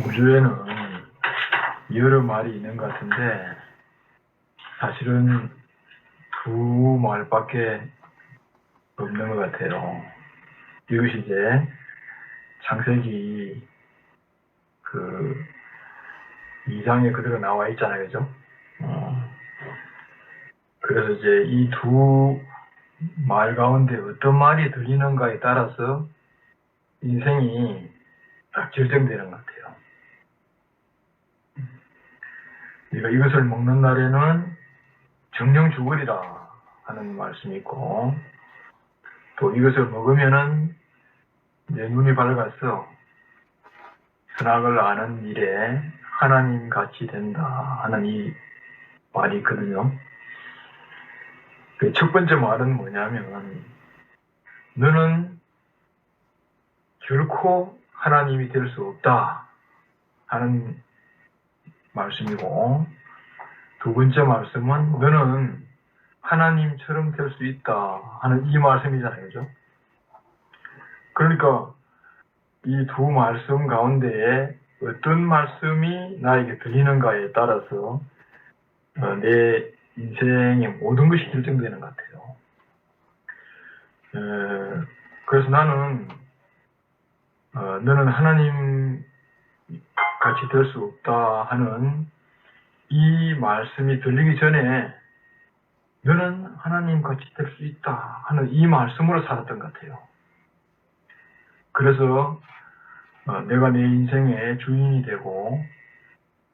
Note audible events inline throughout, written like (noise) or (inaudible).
우주에는 여러 말이 있는 것 같은데 사실은 두 말밖에 없는 것 같아요. 이것이 이제 창세기 그 2장에 그대로 나와 있잖아요, 그죠? 어. 그래서 이제 이 두 말 가운데 어떤 말이 들리는가에 따라서 인생이 딱 결정되는 것 같아요. 우리가 이것을 먹는 날에는 정령 죽으리라 하는 말씀이 있고 또 이것을 먹으면은 내 눈이 밝아서 선악을 아는 일에 하나님 같이 된다 하는 이 말이 있거든요. 그 첫 번째 말은 뭐냐면 너는 결코 하나님이 될 수 없다 하는 말씀이고 두 번째 말씀은 너는 하나님처럼 될 수 있다 하는 이 말씀이잖아요. 그죠? 그러니까 이 두 말씀 가운데에 어떤 말씀이 나에게 들리는가에 따라서 어, 내 인생의 모든 것이 결정되는 것 같아요. 에, 그래서 나는 어, 너는 하나님 같이 될 수 없다 하는 이 말씀이 들리기 전에 너는 하나님 같이 될 수 있다 하는 이 말씀으로 살았던 것 같아요. 그래서 어, 내가 내 인생의 주인이 되고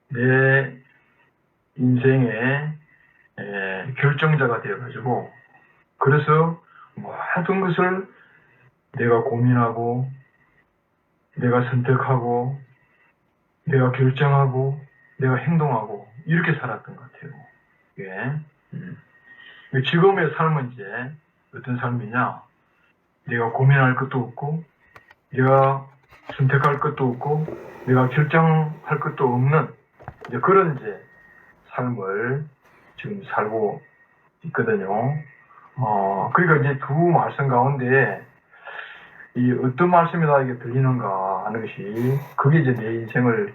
내 인생의 에, 결정자가 되어가지고 그래서 모든 것을 내가 고민하고 내가 선택하고 내가 결정하고 내가 행동하고 이렇게 살았던 것 같아요. 예. 음. 지금의 삶은 이제 어떤 삶이냐? 내가 고민할 것도 없고 내가 선택할 것도 없고 내가 결정할 것도 없는 이제 그런 이제 삶을 지금 살고 있거든요. 어, 그러니까 이제 두 말씀 가운데 이 어떤 말씀이 나에게 들리는가 하는 것이 그게 이제 내 인생을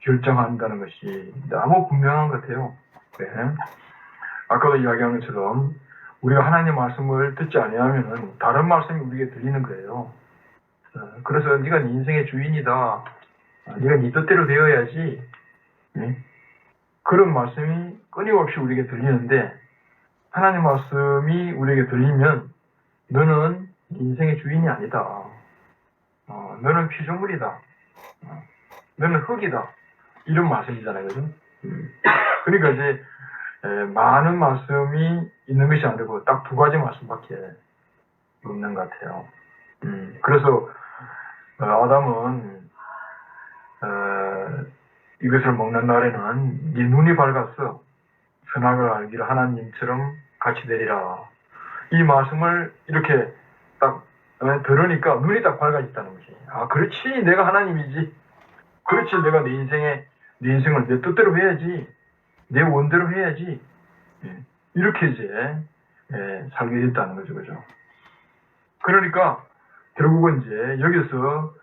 결정한다는 것이 너무 분명한 것 같아요. 네. 아까도 이야기한 것처럼 우리가 하나님 말씀을 듣지 아니하면은 다른 말씀이 우리에게 들리는 거예요. 어, 그래서 네가 네 인생의 주인이다. 아, 네가 네 뜻대로 되어야지. 네? 그런 말씀이 끊임없이 우리에게 들리는데 하나님 말씀이 우리에게 들리면 너는 네 인생의 주인이 아니다. 어, 너는 피조물이다. 어, 너는 흙이다. 이런 말씀이잖아요. 그죠? 음. 그러니까 이제 에, 많은 말씀이 있는 것이 아니고 딱 두 가지 말씀밖에 없는 것 같아요. 음, 그래서 어, 아담은 어, 이것을 먹는 날에는 네 눈이 밝았어 선악을 알기를 하나님처럼 같이 되리라. 이 말씀을 이렇게 딱 어, 들으니까 눈이 딱 밝아졌다는 것이. 아 그렇지 내가 하나님이지. 그렇지 내가 내 인생에 내 인생을 내 뜻대로 해야지. 내 원대로 해야지. 예, 이렇게 이제 예, 살게 됐다는 거죠, 그죠? 그러니까 결국은 이제 여기서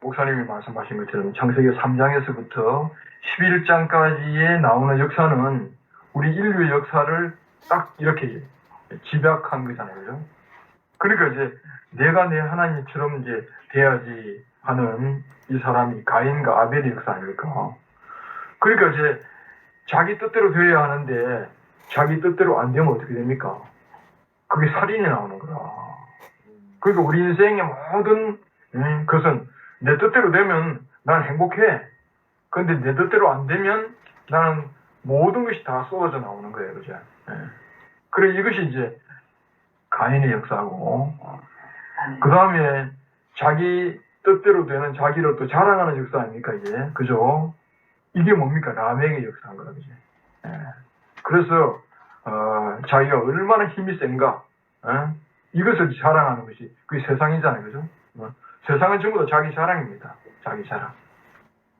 목사님이 말씀하신 것처럼 창세기 3장에서부터 11장까지에 나오는 역사는 우리 인류의 역사를 딱 이렇게 집약한 거잖아요, 그죠? 그러니까 이제 내가 내 하나님처럼 이제 돼야지 하는 이 사람이 가인과 아벨의 역사 아닙니까? 그러니까 이제 자기 뜻대로 되어야 하는데 자기 뜻대로 안 되면 어떻게 됩니까? 그게 살인이 나오는 거라. 그러니까 우리 인생의 모든 음, 것은 내 뜻대로 되면 난 행복해. 근데 내 뜻대로 안 되면 나는 모든 것이 다 쏟아져 나오는 거예요, 그죠? 예. 그래 이것이 이제 가인의 역사고, 그 다음에 자기 뜻대로 되는 자기를 또 자랑하는 역사 아닙니까, 이제? 그죠? 이게 뭡니까? 라멕의 역사인 거라, 그죠? 예. 그래서, 어, 자기가 얼마나 힘이 센가, 어? 이것을 자랑하는 것이 그게 세상이잖아요, 그죠? 어? 세상은 전부 다 자기 자랑입니다. 자기 자랑.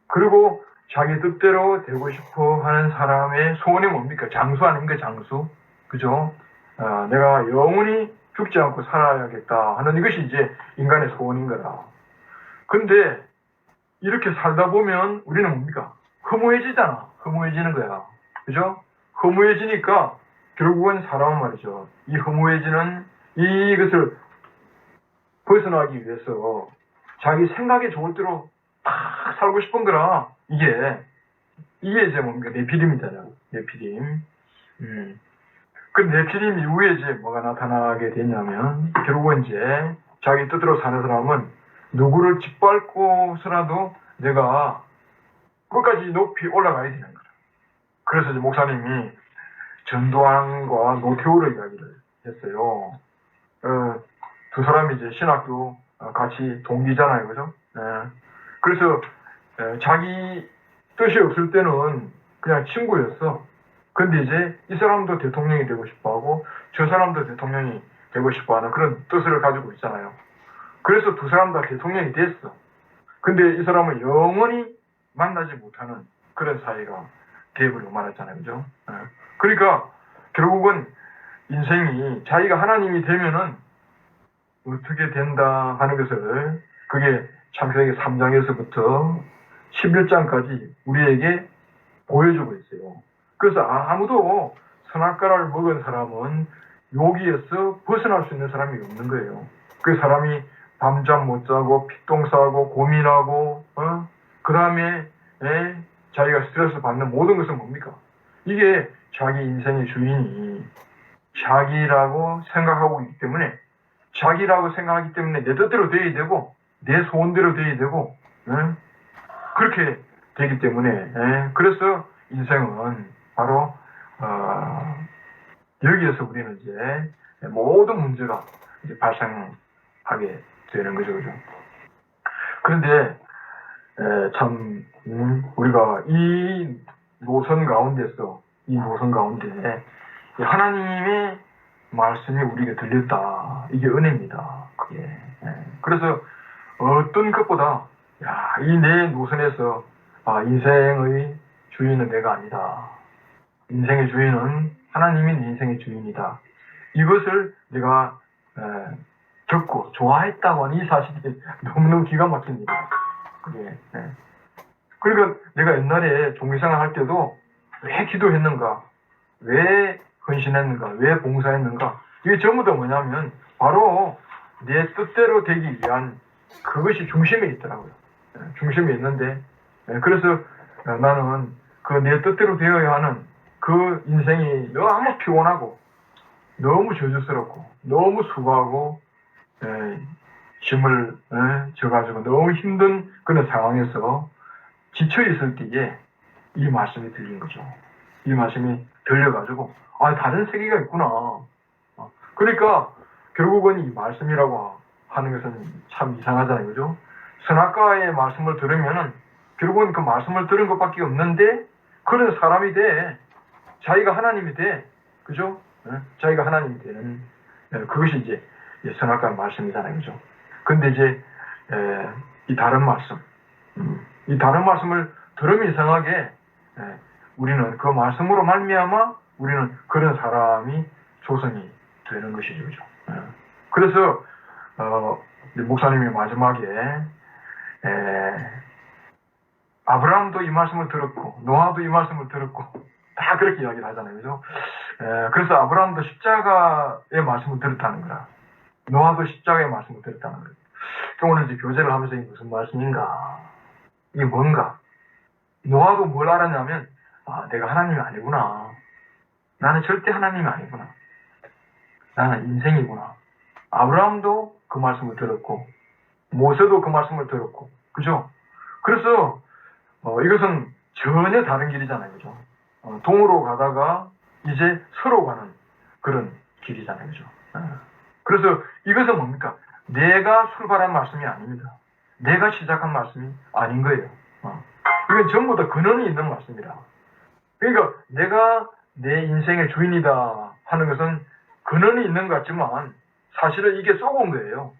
그리고 자기 뜻대로 되고 싶어 하는 사람의 소원이 뭡니까? 장수 아닙니까? 장수. 그죠? 어, 내가 영원히 죽지 않고 살아야겠다 하는 이것이 이제 인간의 소원인 거다. 근데 이렇게 살다 보면 우리는 뭡니까? 허무해지잖아. 허무해지는 거야. 그죠? 허무해지니까 결국은 사람은 말이죠. 이 허무해지는 이것을 벗어나기 위해서 자기 생각에 좋을 대로 딱 살고 싶은 거라 이게 이게 이제 뭡니까 네피림이잖아요. 네피림. 음. 그 네피림 이후에 이제 뭐가 나타나게 되냐면 결국은 이제 자기 뜻대로 사는 사람은 누구를 짓밟고서라도 내가 끝까지 높이 올라가야 되는 거라. 그래서 목사님이 전두환과 노태우의 이야기를 했어요. 어, 두 사람이 이제 신학교 어, 같이 동기잖아요, 그죠? 예. 그래서 에, 자기 뜻이 없을 때는 그냥 친구였어. 근데 이제 이 사람도 대통령이 되고 싶어 하고 저 사람도 대통령이 되고 싶어 하는 그런 뜻을 가지고 있잖아요. 그래서 두 사람 다 대통령이 됐어. 근데 이 사람은 영원히 만나지 못하는 그런 사이가 되어버리고 말았잖아요. 그죠? 예. 그러니까 결국은 인생이 자기가 하나님이 되면은 어떻게 된다 하는 것을 그게 창세기 3장에서부터 11장까지 우리에게 보여주고 있어요. 그래서 아무도 선악과를 먹은 사람은 여기에서 벗어날 수 있는 사람이 없는 거예요. 그 사람이 밤잠 못 자고 피똥 싸고 고민하고 어? 그 다음에 자기가 스트레스 받는 모든 것은 뭡니까? 이게 자기 인생의 주인이 자기라고 생각하고 있기 때문에 자기라고 생각하기 때문에 내 뜻대로 돼야 되고 내 소원대로 돼야 되고 응? 그렇게 되기 때문에 예? 그래서 인생은 바로 어, 여기에서 우리는 이제 모든 문제가 이제 발생하게 되는 거죠, 그죠? 그런데 에, 참 음, 우리가 이 노선 가운데서 이 노선 가운데 이 하나님의 말씀이 우리에게 들렸다. 이게 은혜입니다. 그게. 예. 그래서 어떤 것보다 야, 이 내 노선에서 아, 인생의 주인은 내가 아니다. 인생의 주인은 하나님이 내 인생의 주인이다. 이것을 내가 에, 듣고 좋아했다고 하는 이 사실이 (laughs) 너무너무 기가 막힙니다. 예. 그러니까 내가 옛날에 종교생활 할 때도 왜 기도했는가? 왜 헌신했는가? 왜 봉사했는가? 이게 전부 다 뭐냐면 바로 내 뜻대로 되기 위한 그것이 중심에 있더라고요. 예, 중심에 있는데 예, 그래서 나는 그 내 뜻대로 되어야 하는 그 인생이 너무 피곤하고 너무 저주스럽고 너무 수고하고 에, 짐을 에, 져가지고 너무 힘든 그런 상황에서 지쳐 있을 때에 이 말씀이 들린 거죠. 이 말씀이 들려가지고 아 다른 세계가 있구나. 어, 그러니까 결국은 이 말씀이라고 하는 것은 참 이상하잖아요, 그죠? 선악과의 말씀을 들으면은 결국은 그 말씀을 들은 것밖에 없는데 그런 사람이 돼. 자기가 하나님이 돼. 그죠? 예? 자기가 하나님이 되는 예, 그것이 이제 선악과 말씀이잖아요, 그죠? 근데 이제 에, 이 다른 말씀, 음, 이 다른 말씀을 들으면 이상하게 에, 우리는 그 말씀으로 말미암아 우리는 그런 사람이 조성이 되는 것이죠, 그죠? 예. 그래서 어, 목사님이 마지막에 에, 아브라함도 이 말씀을 들었고 노아도 이 말씀을 들었고 다 그렇게 이야기를 하잖아요, 그죠? 에, 그래서 아브라함도 십자가의 말씀을 들었다는 거라. 노아도 십자가의 말씀을 들었다는 거예요. 오늘 이제 교제를 하면서 이게 무슨 말씀인가? 이게 뭔가? 노아도 뭘 알았냐면, 아, 내가 하나님이 아니구나. 나는 절대 하나님이 아니구나. 나는 인생이구나. 아브라함도 그 말씀을 들었고, 모세도 그 말씀을 들었고, 그죠? 그래서, 어, 이것은 전혀 다른 길이잖아요, 그죠? 어, 동으로 가다가 이제 서로 가는 그런 길이잖아요, 그죠? 어. 그래서 이것은 뭡니까? 내가 출발한 말씀이 아닙니다. 내가 시작한 말씀이 아닌 거예요. 어. 이건 전부 다 근원이 있는 말씀이라. 그러니까 내가 내 인생의 주인이다 하는 것은 근원이 있는 것 같지만 사실은 이게 쏘은 거예요.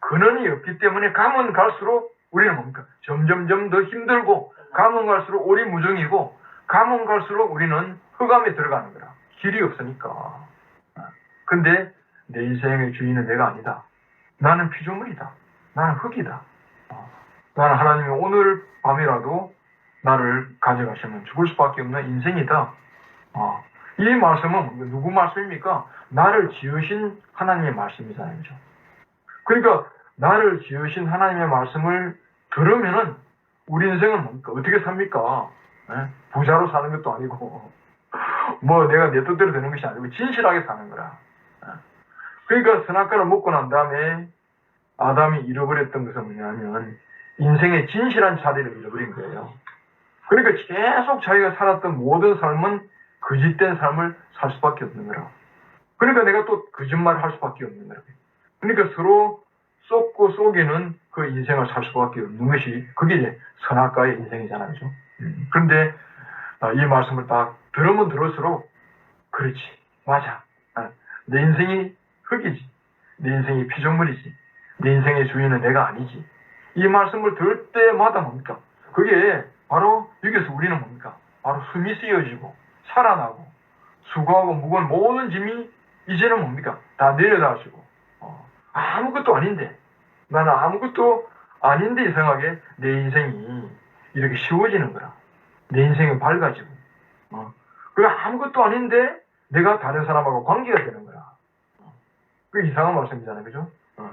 근원이 없기 때문에 가면 갈수록 우리는 뭡니까? 점점점 더 힘들고 가면 갈수록 오리무중이고 가면 갈수록 우리는 흑암에 들어가는 거라. 길이 없으니까. 어. 근데 내 인생의 주인은 내가 아니다. 나는 피조물이다. 나는 흙이다. 어. 나는 하나님이 오늘 밤이라도 나를 가져가시면 죽을 수밖에 없는 인생이다. 어, 이 말씀은 누구 말씀입니까? 나를 지으신 하나님의 말씀이잖아요. 그러니까 나를 지으신 하나님의 말씀을 들으면은 우리 인생은 뭡니까? 어떻게 삽니까? 예? 부자로 사는 것도 아니고 (laughs) 뭐 내가 내 뜻대로 되는 것이 아니고 진실하게 사는 거라. 예. 그러니까 선악과를 먹고 난 다음에 아담이 잃어버렸던 것은 뭐냐면 인생의 진실한 자리를 잃어버린 거예요. 그러니까 계속 자기가 살았던 모든 삶은 거짓된 삶을 살 수밖에 없는 거라. 그러니까 내가 또 거짓말을 할 수밖에 없는 거라. 그러니까 서로 쏟고 속이는 그 인생을 살 수밖에 없는 것이 그게 이제 선악과의 인생이잖아요. 음. 그런데 아, 이 말씀을 딱 들으면 들을수록 그렇지 맞아 아, 내 인생이 흙이지. 내 인생이 피조물이지. 내 인생의 주인은 내가 아니지. 이 말씀을 들을 때마다 뭡니까? 그게 바로 여기서 우리는 뭡니까? 바로 숨이 쓰여지고 살아나고 수고하고 무거운 모든 짐이 이제는 뭡니까? 다 내려다시고 어, 아무것도 아닌데 나는 아무것도 아닌데 이상하게 내 인생이 이렇게 쉬워지는 거라. 내 인생은 밝아지고 어. 그 아무것도 아닌데 내가 다른 사람하고 관계가 되는 거야. 어. 그 이상한 말씀이잖아요. 그죠? 어.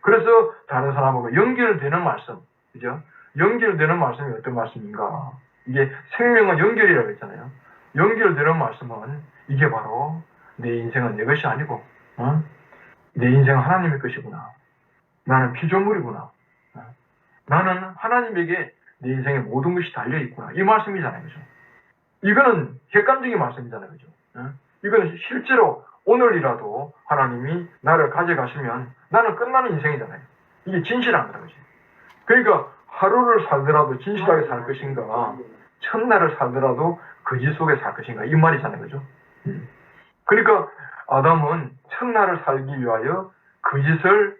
그래서 다른 사람하고 연결되는 말씀. 그죠? 연결되는 말씀이 어떤 말씀인가? 이게 생명은 연결이라고 했잖아요. 연결되는 말씀은 이게 바로 내 인생은 내 것이 아니고 어? 내 인생은 하나님의 것이구나. 나는 피조물이구나. 어? 나는 하나님에게 내 인생의 모든 것이 달려 있구나. 이 말씀이잖아요. 그죠? 이거는 객관적인 말씀이잖아요. 그죠? 어? 이거는 실제로 오늘이라도 하나님이 나를 가져가시면 나는 끝나는 인생이잖아요. 이게 진실한. 그죠? 그러니까 하루를 살더라도 진실하게 살 것인가, 첫날을 살더라도 거짓 속에 살 것인가, 이 말이잖아요. 그죠? 음. 그러니까 아담은 첫날을 살기 위하여 거짓을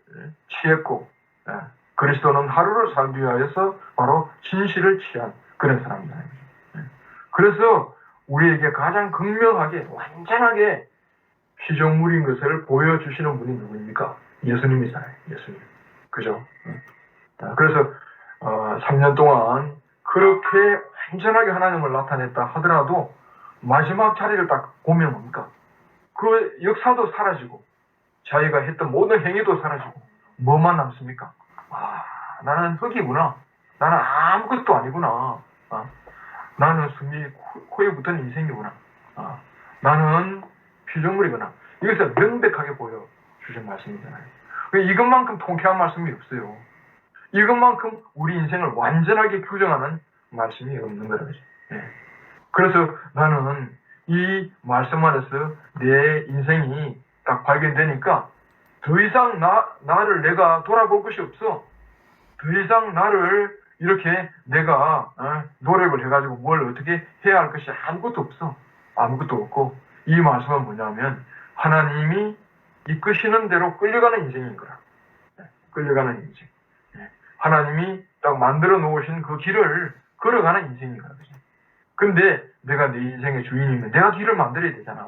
취했고, 예, 그리스도는 하루를 살기 위하여서 바로 진실을 취한 그런 사람이잖아요. 예. 그래서 우리에게 가장 극명하게 완전하게 피조물인 것을 보여주시는 분이 누구입니까? 예수님이잖아요. 예수님. 그죠? 그래서 어, 3년 동안 그렇게 완전하게 하나님을 나타냈다 하더라도 마지막 자리를 딱 보면 뭡니까? 그 역사도 사라지고 자기가 했던 모든 행위도 사라지고 뭐만 남습니까? 아, 나는 흙이구나. 나는 아무것도 아니구나. 아, 나는 숨이 코, 에 붙은 인생이구나. 아, 나는 피조물이구나. 이것을 명백하게 보여주신 말씀이잖아요. 이것만큼 통쾌한 말씀이 없어요. 이것만큼 우리 인생을 완전하게 규정하는 말씀이 없는 거죠. 예. 그래서 나는 이 말씀 안에서 내 인생이 딱 발견되니까 더 이상 나, 나를 내가 돌아볼 것이 없어. 더 이상 나를 이렇게 내가 어, 노력을 해가지고 뭘 어떻게 해야 할 것이 아무것도 없어. 아무것도 없고 이 말씀은 뭐냐면 하나님이 이끄시는 대로 끌려가는 인생인 거라. 네, 끌려가는 인생. 네, 하나님이 딱 만들어 놓으신 그 길을 걸어가는 인생인 거라. 근데 내가 내 인생의 주인이면 내가 길을 만들어야 되잖아.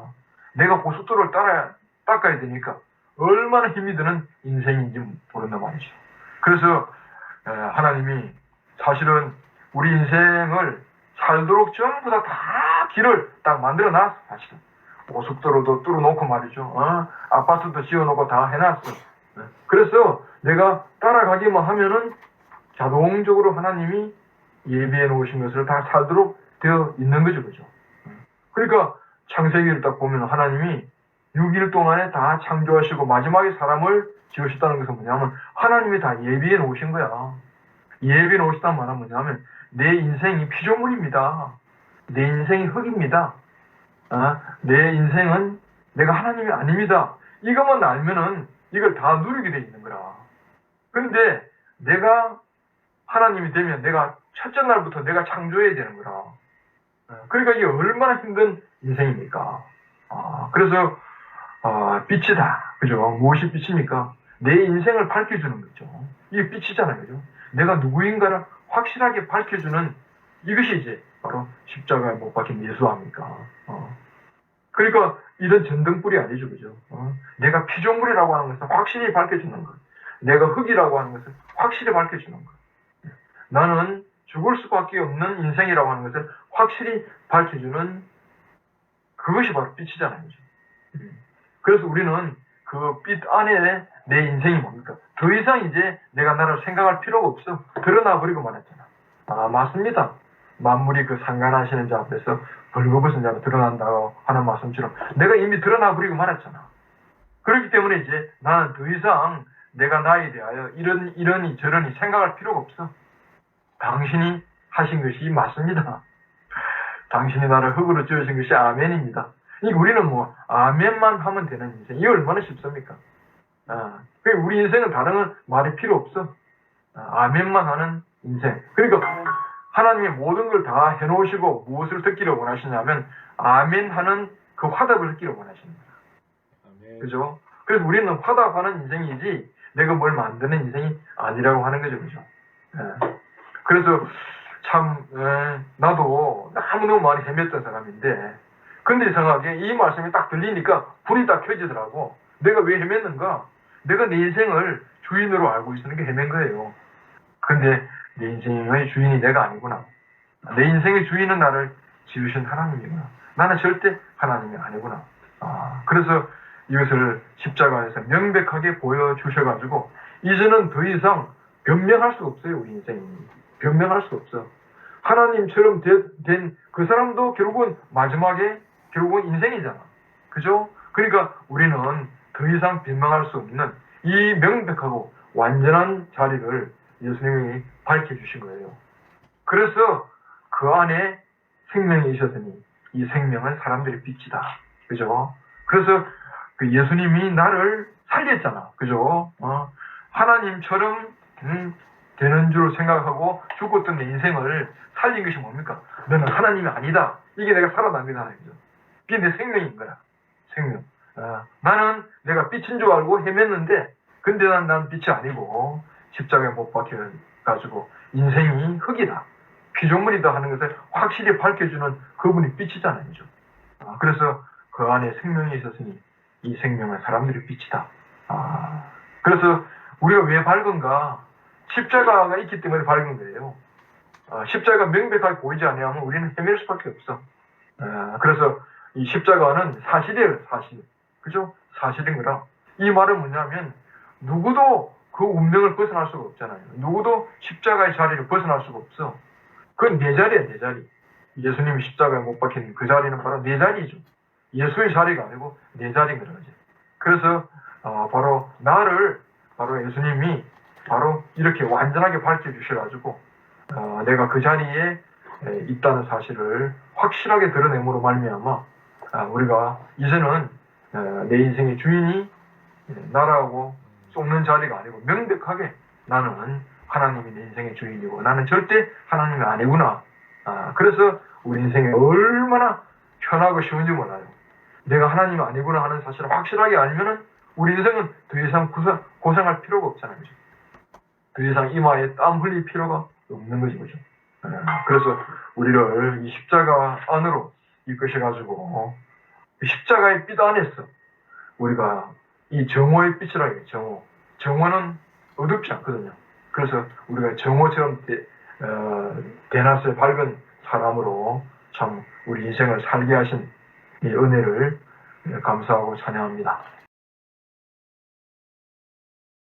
내가 고속도로를 따라야, 닦아야 되니까 얼마나 힘이 드는 인생인지 모른단 말이죠. 그래서 하나님이 사실은 우리 인생을 살도록 전부 다, 다 길을 딱 만들어 놨어, 사실은. 고속도로도 뚫어놓고 말이죠. 어? 아파트도 지어놓고 다 해놨어. 네. 그래서 내가 따라가기만 하면은 자동적으로 하나님이 예비해 놓으신 것을 다 살도록 되어 있는 거죠, 그죠? 그러니까 창세기를 딱 보면 하나님이 6일 동안에 다 창조하시고 마지막에 사람을 지으셨다는 것은 뭐냐면 하나님이 다 예비해 놓으신 거야. 예비해 놓으시다는 말은 뭐냐면 내 인생이 피조물입니다. 내 인생이 흙입니다. 아, 내 인생은 내가 하나님이 아닙니다. 이것만 알면은 이걸 다 누리게 돼 있는 거라. 근데 내가 하나님이 되면 내가 첫째 날부터 내가 창조해야 되는 거라. 아, 그러니까 이게 얼마나 힘든 인생입니까? 아, 그래서 어, 빛이다. 그죠? 무엇이 빛입니까? 내 인생을 밝혀주는 거죠. 이게 빛이잖아요. 그죠? 내가 누구인가를 확실하게 밝혀주는 이것이 이제 바로 십자가에 못 박힌 예수 아닙니까? 어. 그러니까 이런 전등불이 아니죠. 그죠? 어. 내가 피조물이라고 하는 것을 확실히 밝혀주는 것. 내가 흙이라고 하는 것을 확실히 밝혀주는 것. 나는 죽을 수밖에 없는 인생이라고 하는 것을 확실히 밝혀주는 그것이 바로 빛이잖아요. 음. 그래서 우리는 그 빛 안에 내 인생이 뭡니까? 더 이상 이제 내가 나를 생각할 필요가 없어. 드러나 버리고 말았잖아. 아, 맞습니다. 만물이 그 상관하시는 자 앞에서 벌거벗은 자로 드러난다고 하는 말씀처럼 내가 이미 드러나 버리고 말았잖아. 그렇기 때문에 이제 나는 더 이상 내가 나에 대하여 이런 이러니 저러니 생각할 필요가 없어. 당신이 하신 것이 맞습니다. 당신이 나를 흙으로 지으신 것이 아멘입니다. 이 우리는 뭐 아멘만 하면 되는 인생. 이 얼마나 쉽습니까? 아, 그 우리 인생은 다른 말이 필요 없어. 아, 아멘만 하는 인생. 그러니까 하나님이 모든 걸 다 해놓으시고 무엇을 듣기를 원하시냐면 아멘 하는 그 화답을 듣기를 원하십니다. 아멘. 그죠? 그래서 우리는 화답하는 인생이지 내가 뭘 만드는 인생이 아니라고 하는 거죠. 그죠? 예. 그래서 참 예, 나도 너무너무 많이 헤맸던 사람인데 근데 이상하게 이 말씀이 딱 들리니까 불이 딱 켜지더라고. 내가 왜 헤맸는가? 내가 내 인생을 주인으로 알고 있으는 게 헤맨 거예요. 근데 내 인생의 주인이 내가 아니구나. 내 인생의 주인은 나를 지으신 하나님이구나. 나는 절대 하나님이 아니구나. 아, 그래서 이것을 십자가에서 명백하게 보여주셔가지고, 이제는 더 이상 변명할 수 없어요, 우리 인생이. 변명할 수 없어. 하나님처럼 된 그 사람도 결국은 마지막에 결국은 인생이잖아. 그죠? 그러니까 우리는 더 이상 변명할 수 없는 이 명백하고 완전한 자리를 예수님이 밝혀주신 거예요. 그래서 그 안에 생명이 있었으니 이 생명은 사람들의 빛이다. 그죠? 그래서 그 예수님이 나를 살렸잖아. 그죠? 어, 하나님처럼 음, 되는 줄 생각하고 죽었던 내 인생을 살린 것이 뭡니까? 너는 하나님이 아니다. 이게 내가 살아난 거잖아요. 그죠? 이게 내 생명인 거야. 생명. 어, 나는 내가 빛인 줄 알고 헤맸는데, 근데 난, 난 빛이 아니고, 십자가에 못 박혀 가지고, 인생이 흙이다. 피조물이다 하는 것을 확실히 밝혀주는 그분이 빛이잖아요. 그래서 그 안에 생명이 있었으니, 이 생명은 사람들의 빛이다. 아, 그래서 우리가 왜 밝은가? 십자가가 있기 때문에 밝은 거예요. 아, 십자가 명백하게 보이지 않으면 우리는 헤맬 수밖에 없어. 아, 그래서 이 십자가는 사실이에요, 사실. 그죠? 사실인 거라. 이 말은 뭐냐면, 누구도 그 운명을 벗어날 수가 없잖아요. 누구도 십자가의 자리를 벗어날 수가 없어. 그건 내 자리야, 내 자리. 예수님이 십자가에 못 박힌 그 자리는 바로 내 자리죠. 예수의 자리가 아니고 내 자리인 거죠. 그래서, 어, 바로 나를, 바로 예수님이 바로 이렇게 완전하게 밝혀주셔가지고, 어, 내가 그 자리에 에, 있다는 사실을 확실하게 드러냄으로 말미암아 아, 우리가 이제는 어, 내 인생의 주인이 예, 나라고 쏟는 자리가 아니고 명백하게 나는 하나님이 내 인생의 주인이고 나는 절대 하나님이 아니구나. 아, 그래서 우리 인생이 얼마나 편하고 쉬운지 몰라요. 내가 하나님이 아니구나 하는 사실을 확실하게 알면은 우리 인생은 더 이상 고생, 고생할 필요가 없잖아요. 더 이상 이마에 땀 흘릴 필요가 없는 거지, 그죠? 예, 그래서 우리를 이 십자가 안으로 이끄셔가지고 이 십자가의 빛 안에서 우리가 이 정오의 빛이라 해요, 정오. 정오는 어둡지 않거든요. 그래서 우리가 정오처럼 대, 어, 대낮을 밝은 사람으로 참 우리 인생을 살게 하신 이 은혜를 감사하고 찬양합니다.